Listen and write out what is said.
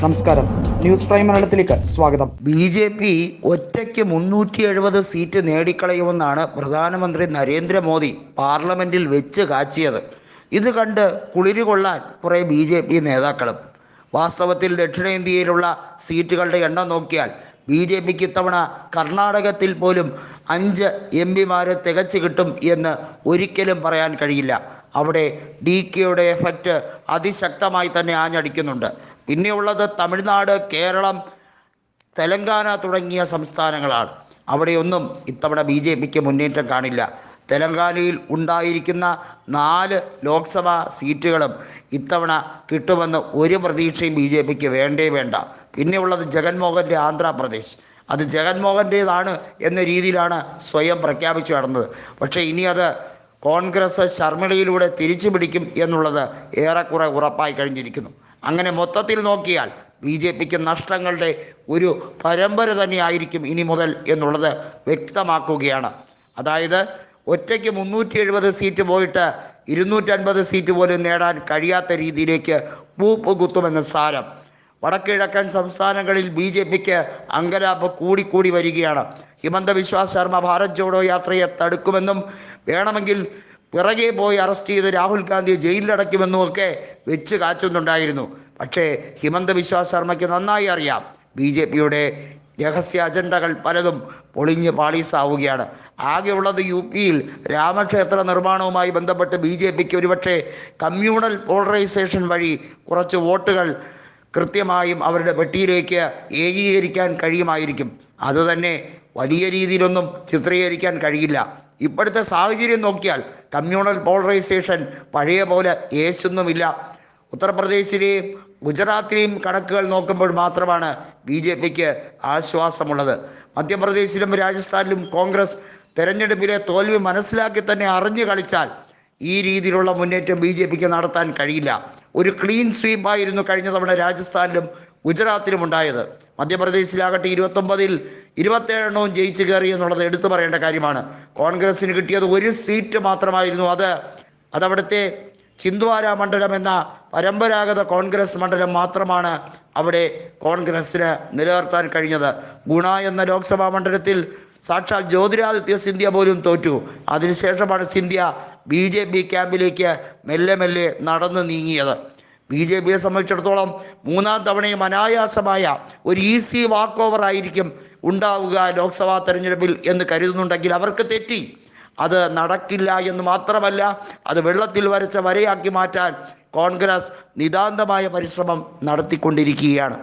നമസ്കാരം. News prime മലയാളത്തിലേക്ക് സ്വാഗതം. ബി ജെ പി ഒറ്റയ്ക്ക് മുന്നൂറ്റി എഴുപത് സീറ്റ് നേടിക്കളയുമെന്നാണ് പ്രധാനമന്ത്രി നരേന്ദ്രമോദി പാർലമെന്റിൽ വെച്ച് കാച്ചിയത്. ഇത് കണ്ട് കുളിര് കൊള്ളാൻ കുറേ ബി ജെ പി നേതാക്കളും. വാസ്തവത്തിൽ ദക്ഷിണേന്ത്യയിലുള്ള സീറ്റുകളുടെ എണ്ണം നോക്കിയാൽ ബി ജെ പിക്ക് ഇത്തവണ കർണാടകത്തിൽ പോലും അഞ്ച് എം പിമാരെ തികച്ചു കിട്ടും എന്ന് ഒരിക്കലും പറയാൻ കഴിയില്ല. അവിടെ ഡി കെയുടെ എഫക്റ്റ് അതിശക്തമായി തന്നെ ആഞ്ഞടിക്കുന്നുണ്ട്. പിന്നെയുള്ളത് തമിഴ്നാട് കേരളം തെലങ്കാന തുടങ്ങിയ സംസ്ഥാനങ്ങളാണ്. അവിടെയൊന്നും ഇത്തവണ ബി ജെ പിക്ക് മുന്നേറ്റം കാണില്ല. തെലങ്കാനയിൽ ഉണ്ടായിരിക്കുന്ന നാല് ലോക്സഭാ സീറ്റുകളും ഇത്തവണ കിട്ടുമെന്ന് ഒരു പ്രതീക്ഷയും ബി ജെ പിക്ക് വേണ്ടേ വേണ്ട. പിന്നെയുള്ളത് ജഗൻമോഹന്റെ ആന്ധ്രാപ്രദേശ്. അത് ജഗൻമോഹന്റേതാണ് എന്ന രീതിയിലാണ് സ്വയം പ്രഖ്യാപിച്ചു നടന്നത്. പക്ഷേ ഇനി അത് കോൺഗ്രസ് ശർമ്മിളയിലൂടെ തിരിച്ചു പിടിക്കും എന്നുള്ളത് ഏറെക്കുറെ ഉറപ്പായി കഴിഞ്ഞിരിക്കുന്നു. അങ്ങനെ മൊത്തത്തിൽ നോക്കിയാൽ ബി ജെ പിക്ക് നഷ്ടങ്ങളുടെ ഒരു പരമ്പര തന്നെയായിരിക്കും ഇനി മുതൽ എന്നുള്ളത് വ്യക്തമാക്കുകയാണ്. അതായത് ഒറ്റയ്ക്ക് മുന്നൂറ്റി എഴുപത് സീറ്റ് പോയിട്ട് ഇരുന്നൂറ്റൻപത് സീറ്റ് പോലും നേടാൻ കഴിയാത്ത രീതിയിലേക്ക് പൂപ്പ് കുത്തുമെന്ന് സാരം. വടക്കിഴക്കൻ സംസ്ഥാനങ്ങളിൽ ബി ജെ പിക്ക് അങ്കലാപ്പ് കൂടിക്കൂടി വരികയാണ്. ഹിമന്ത വിശ്വാസ് ശർമ്മ ഭാരത് ജോഡോ യാത്രയെ തടുക്കുമെന്നും വേണമെങ്കിൽ പിറകെ പോയി അറസ്റ്റ് ചെയ്ത് രാഹുൽ ഗാന്ധിയെ ജയിലിലടയ്ക്കുമെന്നും ഒക്കെ വെച്ച് കാച്ചുന്നുണ്ടായിരുന്നു. പക്ഷേ ഹിമന്ത വിശ്വാസ് ശർമ്മയ്ക്ക് നന്നായി അറിയാം. ബി ജെ പിയുടെ രഹസ്യ അജണ്ടകൾ പലതും പൊളിഞ്ഞ് പാളീസാവുകയാണ്. ആകെയുള്ളത് യു പിയിൽ രാമക്ഷേത്ര നിർമ്മാണവുമായി ബന്ധപ്പെട്ട് ബി ജെ പിക്ക് ഒരുപക്ഷെ കമ്മ്യൂണൽ പോളറൈസേഷൻ വഴി കുറച്ച് വോട്ടുകൾ കൃത്യമായും അവരുടെ പെട്ടിയിലേക്ക് ഏകീകരിക്കാൻ കഴിയുമായിരിക്കും. അതുതന്നെ വലിയ രീതിയിലൊന്നും ചിത്രീകരിക്കാൻ കഴിയില്ല. ഇപ്പോഴത്തെ സാഹചര്യം നോക്കിയാൽ കമ്മ്യൂണൽ പോളറൈസേഷൻ പഴയ പോലെ യേശൊന്നുമില്ല. ഉത്തർപ്രദേശിലെയും ഗുജറാത്തിലെയും കണക്കുകൾ നോക്കുമ്പോൾ മാത്രമാണ് ബി ജെ പിക്ക് ആശ്വാസമുള്ളത്. മധ്യപ്രദേശിലും രാജസ്ഥാനിലും കോൺഗ്രസ് തെരഞ്ഞെടുപ്പിലെ തോൽവി മനസ്സിലാക്കി തന്നെ അറിഞ്ഞു കളിച്ചാൽ ഈ രീതിയിലുള്ള മുന്നേറ്റം ബി ജെ പിക്ക് നടത്താൻ കഴിയില്ല. ഒരു ക്ലീൻ സ്വീപ്പായിരുന്നു കഴിഞ്ഞ തവണ രാജസ്ഥാനിലും ഗുജറാത്തിലും ഉണ്ടായത്. മധ്യപ്രദേശിലാകട്ടെ ഇരുപത്തൊമ്പതിൽ ഇരുപത്തേഴെണ്ണവും ജയിച്ചു കയറി എന്നുള്ളത് എടുത്തു പറയേണ്ട കാര്യമാണ്. കോൺഗ്രസിന് കിട്ടിയത് ഒരു സീറ്റ് മാത്രമായിരുന്നു അത്. അതവിടുത്തെ ചിന്ദ്വാര മണ്ഡലം എന്ന പരമ്പരാഗത കോൺഗ്രസ് മണ്ഡലം മാത്രമാണ് അവിടെ കോൺഗ്രസ്സിന് നിലനിർത്താൻ കഴിഞ്ഞത്. ഗുണ എന്ന ലോക്സഭാ മണ്ഡലത്തിൽ സാക്ഷാൽ ജ്യോതിരാദിത്യ സിന്ധ്യ പോലും തോറ്റു. അതിനുശേഷമാണ് സിന്ധ്യ ബി ജെ പി ക്യാമ്പിലേക്ക് മെല്ലെ മെല്ലെ നടന്നു നീങ്ങിയത്. ബി ജെ പിയെ സംബന്ധിച്ചിടത്തോളം മൂന്നാം തവണയും അനായാസമായ ഒരു ഈസി വാക്ക് ഓവർ ആയിരിക്കും ഉണ്ടാവുക ലോക്സഭാ തെരഞ്ഞെടുപ്പിൽ എന്ന് കരുതുന്നുണ്ടെങ്കിൽ അവർക്ക് തെറ്റി. അത് നടക്കില്ല എന്ന് മാത്രമല്ല അത് വെള്ളത്തിൽ വരച്ച വരയാക്കി മാറ്റാൻ കോൺഗ്രസ് നിതാന്തമായ പരിശ്രമം നടത്തിക്കൊണ്ടിരിക്കുകയാണ്.